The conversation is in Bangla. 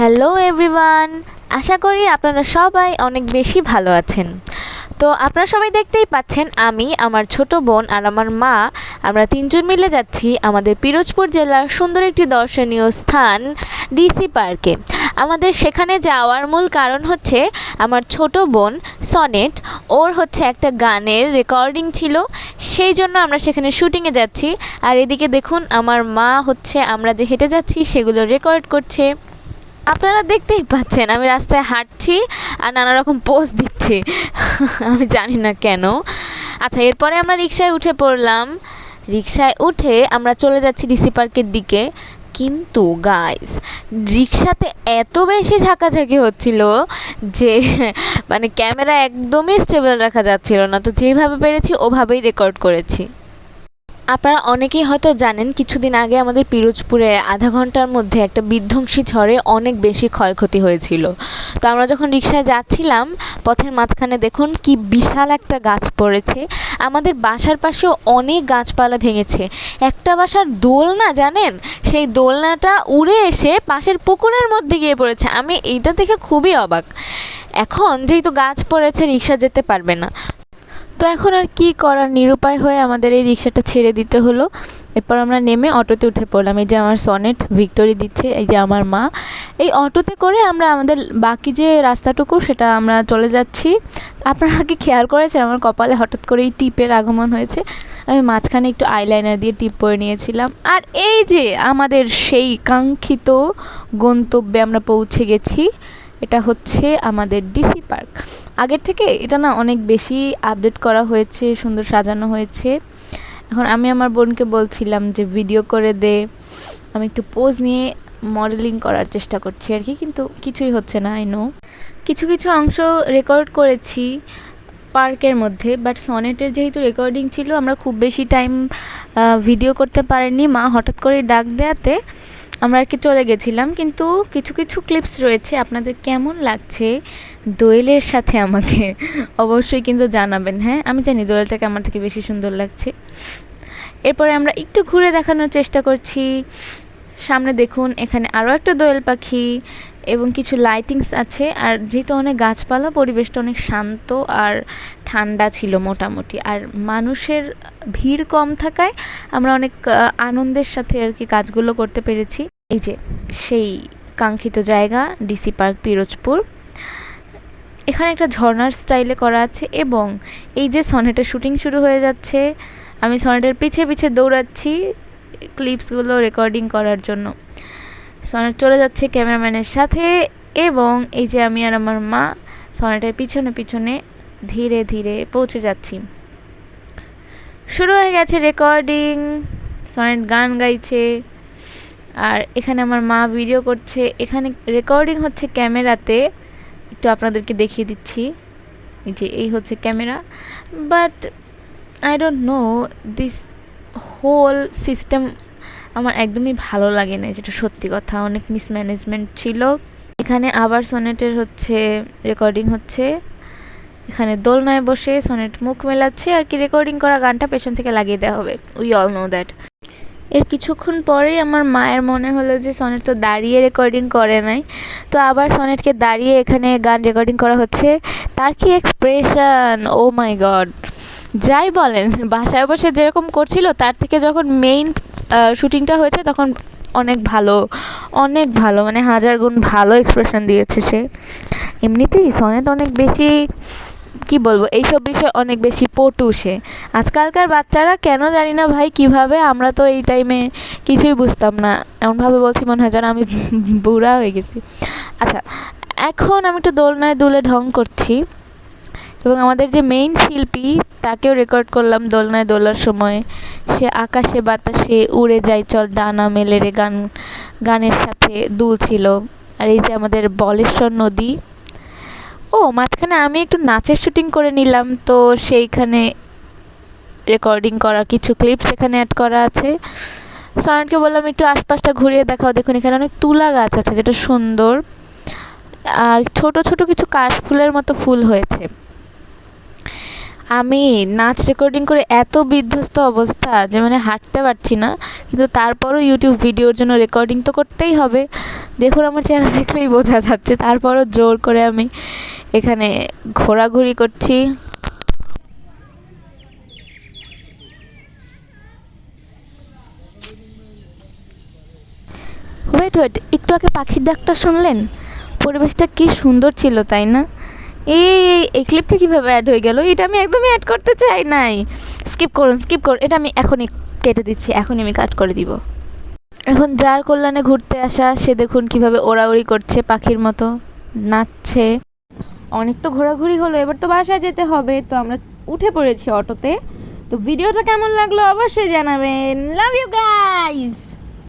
হ্যালো এভরিওয়ান, আশা করি আপনারা সবাই অনেক বেশি ভালো আছেন। তো আপনারা সবাই দেখতেই পাচ্ছেন আমি, আমার ছোট বোন আর আমার মা, আমরা তিনজন মিলে যাচ্ছি আমাদের পিরোজপুর জেলার সুন্দর একটি দর্শনীয় স্থান, ডিসি পার্কে। আমাদের সেখানে যাওয়ার মূল কারণ হচ্ছে আমার ছোট বোন সনেট, ওর হচ্ছে একটা গানের রেকর্ডিং ছিল, সেই জন্য আমরা সেখানে শুটিংয়ে যাচ্ছি। আর এদিকে দেখুন, আমার মা হচ্ছে আমরা যে হেঁটে যাচ্ছি সেগুলো রেকর্ড করছে। আপনারা দেখতেই পাচ্ছেন, আমি রাস্তায় হাঁটছি আর নানা রকম পোজ দিচ্ছি। আমি জানি না কেন। আচ্ছা এরপরে আমরা রিক্সায় উঠে পড়লাম। রিক্সায় উঠে আমরা চলে যাচ্ছি ডিসি পার্কের দিকে। কিন্তু গাইস রিক্সাতে এত বেশি ঝাঁকাঝাঁকি হচ্ছিল যে মানে ক্যামেরা একদমই স্টেবল রাখা যাচ্ছিল না। তো যেভাবে পেরেছি, ওভাবেই রেকর্ড করেছি। আপনারা অনেকেই হয়তো জানেন, কিছুদিন আগে আমাদের পিরোজপুরে আধা ঘণ্টার মধ্যে একটা বিধ্বংসী ঝড়ে অনেক বেশি ক্ষয়ক্ষতি হয়েছিল। তো আমরা যখন রিক্সায় যাচ্ছিলাম, পথের মাঝখানে দেখুন কি বিশাল একটা গাছ পড়েছে। আমাদের বাসার পাশেও অনেক গাছপালা ভেঙেছে। একটা বাসার দোলনা, জানেন? সেই দোলনাটা উড়ে এসে পাশের পুকুরের মধ্যে গিয়ে পড়েছে। আমি এইটা দেখে খুবই অবাক। এখন যেহেতু গাছ পড়েছে রিক্সা যেতে পারবে না। তো এখন আর কি করার নিরুপায় হয়ে আমাদের এই রিক্সাটা ছেড়ে দিতে হলো। এরপর আমরা নেমে অটোতে উঠে পড়লাম। এই যে আমার সনেট ভিক্টোরি দিচ্ছে, এই যে আমার মা। এই অটোতে করে আমরা আমাদের বাকি যে রাস্তাটুকু সেটা আমরা চলে যাচ্ছি। আপনারা কি খেয়াল করেছেন? আমার কপালে হঠাৎ করেই টিপের আগমন হয়েছে। আমি মাঝখানে একটু আইলাইনার দিয়ে টিপ পরে নিয়েছিলাম। আর এই যে আমাদের সেই কাঙ্ক্ষিত গন্তব্যে আমরা পৌঁছে গেছি, এটা হচ্ছে আমাদের ডিসি পার্ক। আগের থেকে এটা না অনেক বেশি আপডেট করা হয়েছে, সুন্দর সাজানো হয়েছে। এখন আমি আমার বোনকে বলছিলাম যে ভিডিও করে দে। আমি একটু পোজ নিয়ে মডেলিং করার চেষ্টা করছি আর কি, কিন্তু কিছুই হচ্ছে না আই নো কিছু কিছু অংশ রেকর্ড করেছি। পার্কের মধ্যে বাট সনেটের যেহেতু রেকর্ডিং ছিল, আমরা খুব বেশি টাইম ভিডিও করতে পারিনি। মা হঠাৎ করে ডাক দেয়াতে আমরা আর কি চলে গেছিলাম, কিন্তু কিছু কিছু ক্লিপস রয়েছে। আপনাদের কেমন লাগছে দোয়েলের সাথে আমাকে? অবশ্যই কিন্তু জানাবেন হ্যাঁ? আমি জানি দোয়েলটাকে আমার থেকে বেশি সুন্দর লাগছে। এরপরে আমরা একটু ঘুরে দেখানোর চেষ্টা করছি। সামনে দেখুন, এখানে আরও একটা দোয়েল পাখি এবং কিছু লাইটিংস আছে। আর যেহেতু অনেক গাছপালা, পরিবেশটা অনেক শান্ত আর ঠান্ডা ছিল মোটামুটি। আর মানুষের ভিড় কম থাকায় আমরা অনেক আনন্দের সাথে আর কি কাজগুলো করতে পেরেছি। এই যে, সেই কাঙ্ক্ষিত জায়গা ডিসি পার্ক পিরোজপুর। এখানে একটা ঝর্নার স্টাইলে করা আছে এবং এই যে সনেটের শুটিং শুরু হয়ে যাচ্ছে, আমি সনেটের পিছে পিছে দৌড়াচ্ছি। ক্লিপসগুলো রেকর্ডিং করার জন্য। সনেট চলে যাচ্ছে ক্যামেরাম্যানের সাথে এবং এই যে আমি আর আমার মা সনেটের পিছনে পিছনে ধীরে ধীরে পৌঁছে যাচ্ছি। শুরু হয়ে গেছে রেকর্ডিং সনেট গান গাইছে, আর এখানে আমার মা ভিডিও করছে। এখানে রেকর্ডিং হচ্ছে ক্যামেরাতে। একটু আপনাদেরকে দেখিয়ে দিচ্ছি। এই যে, এই হচ্ছে camera. But I don't know this whole system আমার একদমই ভালো লাগে না যেটা সত্যি কথা। অনেক মিসম্যানেজমেন্ট ছিল। এখানে আবার সনেটের হচ্ছে রেকর্ডিং হচ্ছে। এখানে দোলনায় বসে সনেট মুখ মেলাচ্ছে আর কি রেকর্ডিং করা গানটা পেছন থেকে লাগিয়ে দেওয়া হবে। উই অল নো দ্যাট এর কিছুক্ষণ পরেই আমার মায়ের মনে হলো যে সনেট তো দাঁড়িয়ে রেকর্ডিং করে নাই। তো আবার সনেটকে দাঁড়িয়ে এখানে গান রেকর্ডিং করা হচ্ছে। তার কি এক্সপ্রেশন ও মাই গড যাই বলেন, বাসায় বসে যেরকম করছিল, তার থেকে যখন মেইন শুটিংটা হয়েছে, তখন অনেক ভালো অনেক ভালো মানে হাজার গুণ ভালো এক্সপ্রেশন দিয়েছে সে। এমনিতেই সনেট অনেক বেশি, কি বলব, এইসব বিষয়ে অনেক বেশি পটু সে। আজকালকার বাচ্চারা কেন জানি না ভাই, কীভাবে আমরা তো এই টাইমে কিছুই বুঝতাম না। এমনভাবে বলছি মনে হয় যেন আমি বুড়া হয়ে গেছি। আচ্ছা এখন আমি একটু দোলনায় দুলে ঢং করছি। এবং আমাদের যে মেইন শিল্পী, তাকেও রেকর্ড করলাম দোলনায় দোলার সময়। সে আকাশে বাতাসে উড়ে যায়, চল ডানা মেলে রে গান, গানের সাথে দুলছিল আর এই যে আমাদের বলেশ্বর নদী। ও, মাঝখানে আমি একটু নাচের শুটিং করে নিলাম, তো সেইখানে রেকর্ডিং করা কিছু ক্লিপস এখানে অ্যাড করা আছে। সনানকে বললাম, একটু আশপাশটা ঘুরিয়ে দেখাও, দেখুন এখানে অনেক তুলা গাছ আছে, যেটা সুন্দর। আর ছোট ছোট কিছু কাশফুলের মতো ফুল হয়েছে। আমি নাচ রেকর্ডিং করে এত বিধ্বস্ত অবস্থা যে মানে হাঁটতে পারছি না। কিন্তু তারপরও ইউটিউব ভিডিওর জন্য রেকর্ডিং তো করতেই হবে। দেখুন আমার চেহারা দেখলেই বোঝা যাচ্ছে। তারপরও জোর করে আমি এখানে ঘোরাঘুরি করছি। ওয়েট ওয়েট একটু আগে পাখির ডাকটা শুনলেন? পরিবেশটা কি সুন্দর ছিল, তাই না? এই- এই ক্লিপটা কীভাবে অ্যাড হয়ে গেল? এটা আমি একদমই অ্যাড করতে চাই নাই। স্কিপ করুন স্কিপ করুন। এটা আমি এখনই কেটে দিচ্ছি, এখনই আমি কাট করে দিব। এখন যার কল্যাণে ঘুরতে আসা, সে দেখুন কীভাবে ওড়াউড়ি করছে, পাখির মতো নাচছে। অনেক তো ঘোরাঘুরি হলো, এবার তো বাসায় যেতে হবে। তো আমরা উঠে পড়েছি অটোতে। তো ভিডিওটা কেমন লাগল অবশ্যই জানাবেন। Love you guys